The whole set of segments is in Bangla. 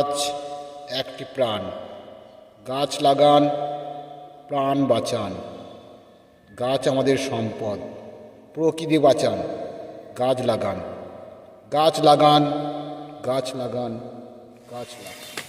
গাছ, একটি প্রাণ। গাছ লাগান, প্রাণ বাঁচান। গাছ আমাদের সম্পদ, প্রকৃতি বাঁচান। গাছ লাগান। গাছ লাগান গাছ লাগান গাছ লাগান।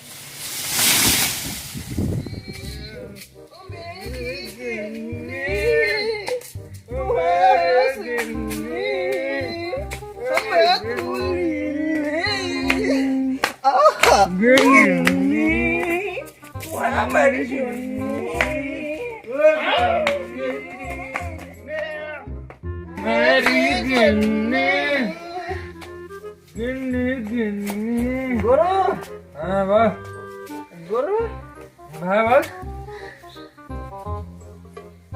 গরু হ্যাঁ বল গরু হ্যাঁ বল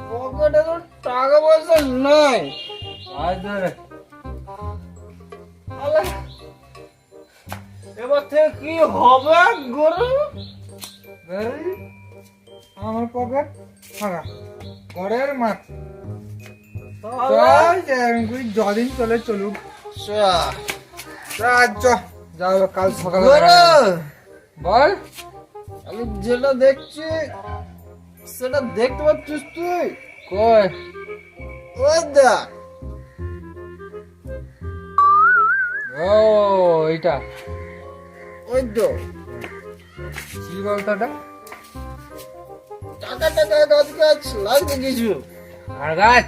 পকেটে তো টাকা পয়সা নাই। আজ ধরে। এবার থেকে কি হবে গরু? গরু আমার পকেট ফাঁকা। ঘরের মাঠ। যদিন চলে চলুক। যাও কাল সকালে বল। আমি যেটা দেখছি সেটা দেখতে পাচ্ছিস তুই? কই? ওই দেখ। ও এইটা। ওই তো। কি বলতো টাকা টাকা গাছ গাছ লাগবে কিছু আর গাছ?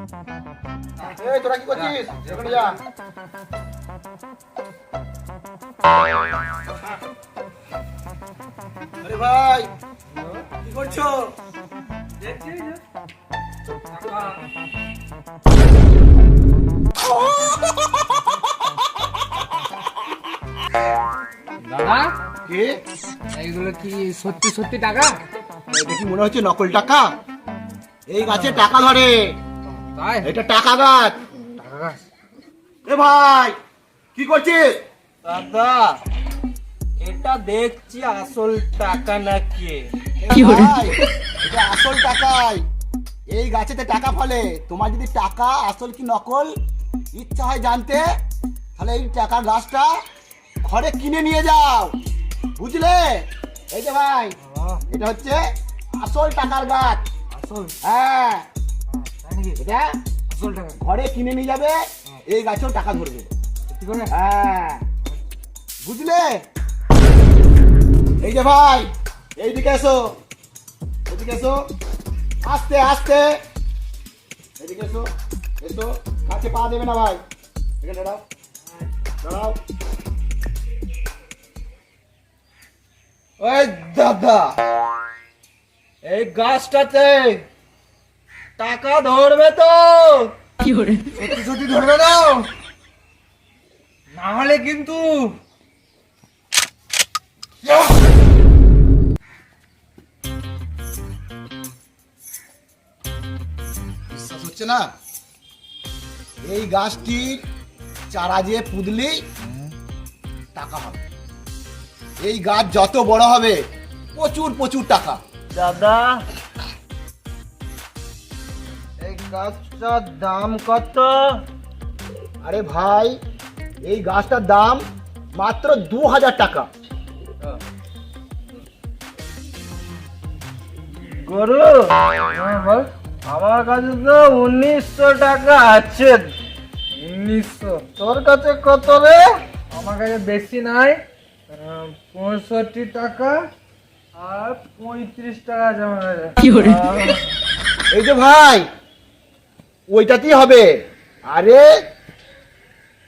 এই তোরা কি করছিস? এখানে যা। আরে ভাই কি করছ? দাদা? কি? এইগুলো কি সত্যি সত্যি টাকা? কি মনে হচ্ছে নকল টাকা? এই গাছে টাকা ধরে। তাই এটা টাকা গাছ। টাকা গাছ। এ ভাই কি করছিস? দাদা এটা দেখছি আসল টাকা নাকি? এ ভাই, এটা আসল টাকাই। এই গাছেতে টাকা ফলে। তোমার যদি টাকা আসল কি নকল ইচ্ছা হয় জানতে তাহলে এই টাকা গাছটা ঘরে কিনে নিয়ে যাও। বুঝলে? এই যে ভাই এটা হচ্ছে আসল টাকার গাছ। আসল? হ্যাঁ। নাকি এটা আসল টাকা। ঘরে কিনে নিয়ে যাবে এই গাছেও টাকা ধরবে। সত্যি করে? হ্যাঁ। বুঝলে? এই যে ভাই এইদিকে এসো। এদিকে এসো। আস্তে আস্তে। এদিকে এসো এসো। কাছে পা দেবে না ভাই। এখানে দাঁড়াও। দাঁড়াও। ওই দাদা এই গাছটাতে টাকা ধরবে তো। সত্যি সত্যি ধরবে না? না হলে কিন্তু বিশ্বাস হচ্ছে না? এই গাছটির চারা যে পুদলেই টাকা হবে। এই গাছ যত বড় হবে প্রচুর প্রচুর টাকা। দাদা গাছটার দাম কত? আরে ভাই এই গাছটার দাম মাত্র দু হাজার টাকা। গরু? হ্যাঁ, আমার কাছে তো উনিশশো টাকা আছে। উনিশশো। তোর কাছে কত রে? আমার কাছে বেশি নাই। পঁয়ষট্টি টাকা আর পঁয়ত্রিশ টাকা আছে আমার কাছে। এই যে ভাই ওইটাতেই হবে। আরে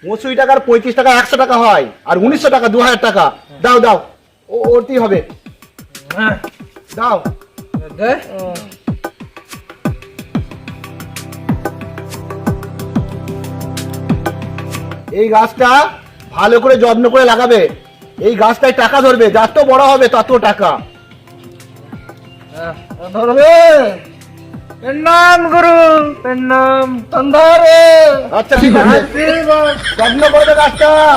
পঁয়ষট্টি টাকার পঁয়ত্রিশ টাকা একশো টাকা হয় আর উনিশশো টাকা দু হাজার টাকা। দাও দাও। ওরতেই হবে। হ্যাঁ। দাও। এই গাছটা ভালো করে যত্ন করে লাগাবে। এই গাছটায় টাকা ধরবে। যত বড় হবে তত টাকা। আহ, ধরবে। প্রণাম গুরু প্রণাম তন্দারে আচ্ছা ঠিক আছে। যত্ন করবে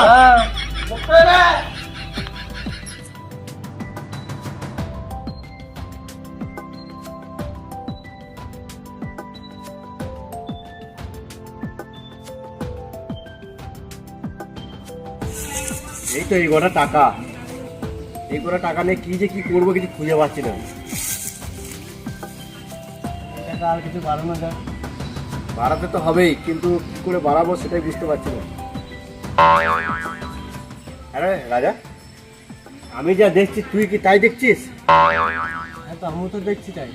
হ্যাঁ। এই তো এই গোটা টাকা। এই গোটা টাকা নিয়ে কি যে কি করব কিছু খুঁজে পাচ্ছি না। টাকা আর কিছু বাড়ানো যায়। বাড়াতে তো হবেই কিন্তু কি করে বাড়াবো সেটাই বুঝতে পারছি না। আরে রাজা আমি যা দেখছি তুই কি তাই দেখছিস? হ্যাঁ তো আমিও তো দেখছি তাই।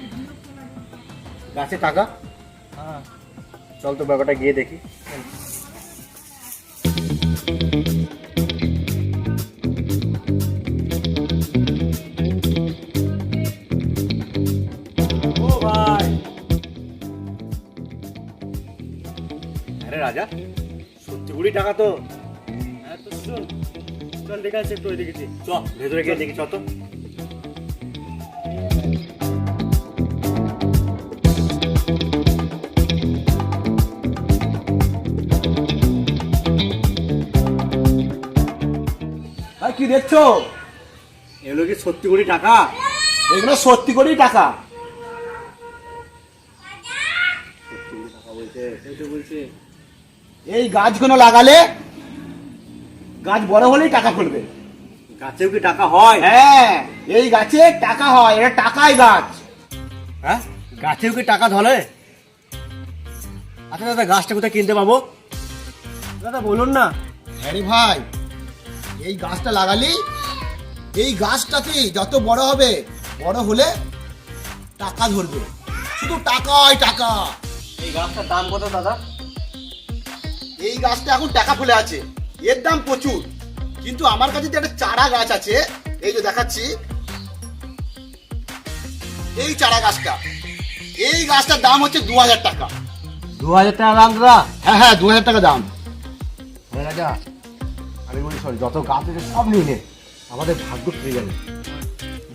গাছে টাকা? হ্যাঁ। চল তো ব্যাপারটা গিয়ে দেখি। আরে রাজা। সত্যি কুড়ি টাকা তো। হ্যাঁ তো চল দেখে আছে একটু ওইদিকে চ ভেতরে গিয়ে দেখি চ তো। ভাই কি দেখছ? এগুলো কি সত্যি কুড়ি টাকা? এগুলো সত্যি করেই টাকা। টাকা বলছে বলছে। এই গাছগুলো লাগালে গাছ বড় হলেই টাকা ফলবে গাছেও কি টাকা হয়? হ্যাঁ এই গাছে টাকা হয় এটা টাকাই গাছ। হ্যাঁ? গাছেও কি টাকা ধরে? আচ্ছা দাদা গাছটা কোথায় কিনতে পাবো? দাদা বলুন না। হ্যাঁ ভাই এই গাছটা লাগালি এই গাছটাতে যত বড় হবে বড় হলে টাকা ধরবে। শুধু টাকাই টাকা। এই গাছটার দাম কত দাদা? এই গাছটা এখন টাকা ফুলে আছে। এর দাম প্রচুর। কিন্তু আমার কাছে যে একটা চারা গাছ আছে। এই যে দেখাচ্ছি। এই চারা গাছটা। এই গাছটার দাম হচ্ছে দু হাজার টাকা। দু হাজার টাকা দাম দাদা? হ্যাঁ হ্যাঁ দু হাজার টাকা দাম। হ্যাঁ রাজা আমি বলি সরি যত গাছ আছে সব নিয়ে নে। আমাদের ভাগ্য ফিরে যাবে।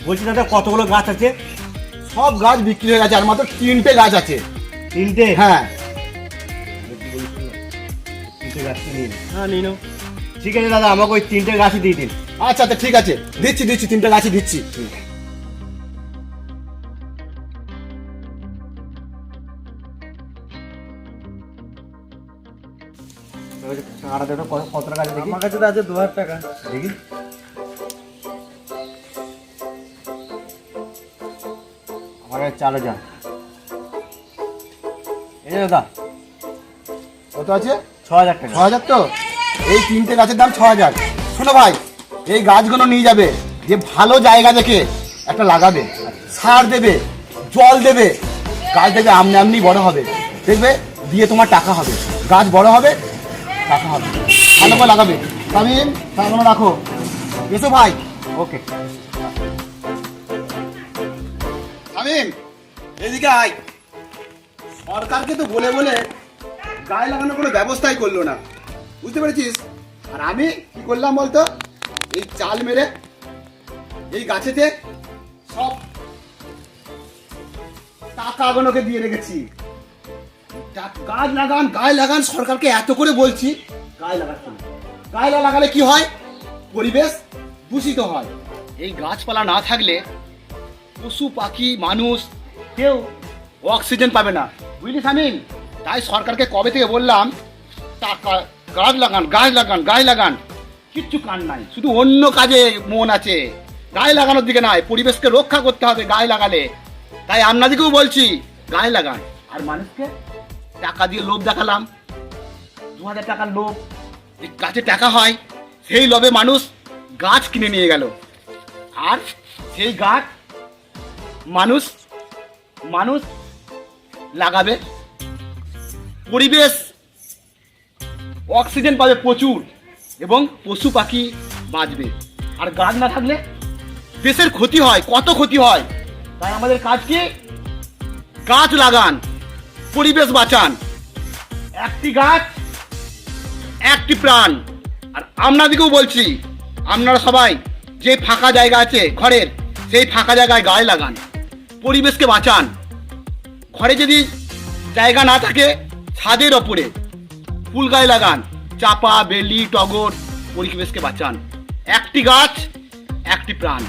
বলছি দাদা কতগুলো গাছ আছে? সব গাছ বিক্রি হয়ে গেছে। আর মাত্র তিনটে গাছ আছে। তিনটে? হ্যাঁ। তিনটে গাছ নিয়ে হ্যাঁ নিয়ে নাও। ঠিক আছে দাদা আমাকে ওই তিনটে গাছই দিয়ে দিন। আচ্ছা আচ্ছা ঠিক আছে। দিচ্ছি দিচ্ছি তিনটে গাছই দিচ্ছি। টাকাটা কত টাকা আছে দেখি। আমার কাছে তো আছে দু হাজার টাকা। দেখি। আমার কাছে চার হাজার। এই দাদা কত আছে? ছ হাজার টাকা। ছ হাজার তো? এই তিনটে গাছের দাম ছ হাজার শোনো ভাই এই গাছগুলো নিয়ে যাবে যে ভালো জায়গা দেখে একটা লাগাবে সার দেবে জল দেবে গাছ দেখবে আমনি আমনি বড় হবে। দেখবে দিয়ে তোমার টাকা হবে। গাছ বড় হবে টাকা হবে। ভালো করে লাগাবে। তামিম তারপরে রাখো। এসো ভাই। ওকে। তামিম এদিকে আয়। সরকারকে তো বলে বলে গায়ে লাগানোর কোনো ব্যবস্থাই করল না। বুঝতে পেরেছিস? আর আমি কি করলাম বলতো? এই চাল মেরে এই গাছেতে সব টাকাগুলোকে দিয়ে রেখেছি। গাছ লাগান, গায়ে লাগান, সরকারকে এত করে বলছি, গায়ে লাগাচ্ছি। গায়ে লাগালে কি হয়? পরিবেশ দূষিত হয়। এই গাছপালা না থাকলে পশু, পাখি, মানুষ কেউ অক্সিজেন পাবে না। বুঝলি সামিল? তাই সরকারকে কবে থেকে বললাম, টাকা, গাছ লাগান গাছ লাগান গাছ লাগান। কিচ্ছু কান নাই, শুধু অন্য কাজে মন আছে। গায়ে লাগানোর দিকে নাই, পরিবেশকে রক্ষা করতে হবে গায়ে লাগালে। তাই আপনাদেরকেও বলছি গায়ে লাগান। আর মানুষকে টাকা দিয়ে লোভ দেখালাম। দু হাজার টাকার লোভ, এই গাছে টাকা হয়, সেই লোভে মানুষ গাছ কিনে নিয়ে গেল। আর সেই গাছ মানুষ মানুষ লাগাবে। পরিবেশ, অক্সিজেন পাবে প্রচুর এবং পশু পাখি বাঁচবে। আর গাছ না থাকলে দেশের ক্ষতি হয়, কত ক্ষতি হয়? তাই আমাদের কাজ কি গাছ লাগান, পরিবেশ বাঁচান। একটি গাছ, একটি প্রাণ। আর আপনাদেরকেও বলছি, আপনারা সবাই যে ফাঁকা জায়গা আছে ঘরের, সেই ফাঁকা জায়গায় গাছ লাগান, পরিবেশকে বাঁচান। ঘরে যদি জায়গা না থাকে ছাদের ওপরে। ফুল গায়ে লাগান। চাপা বেলি টগর পরিবেশকে বাঁচান। একটি গাছ একটি প্রাণ।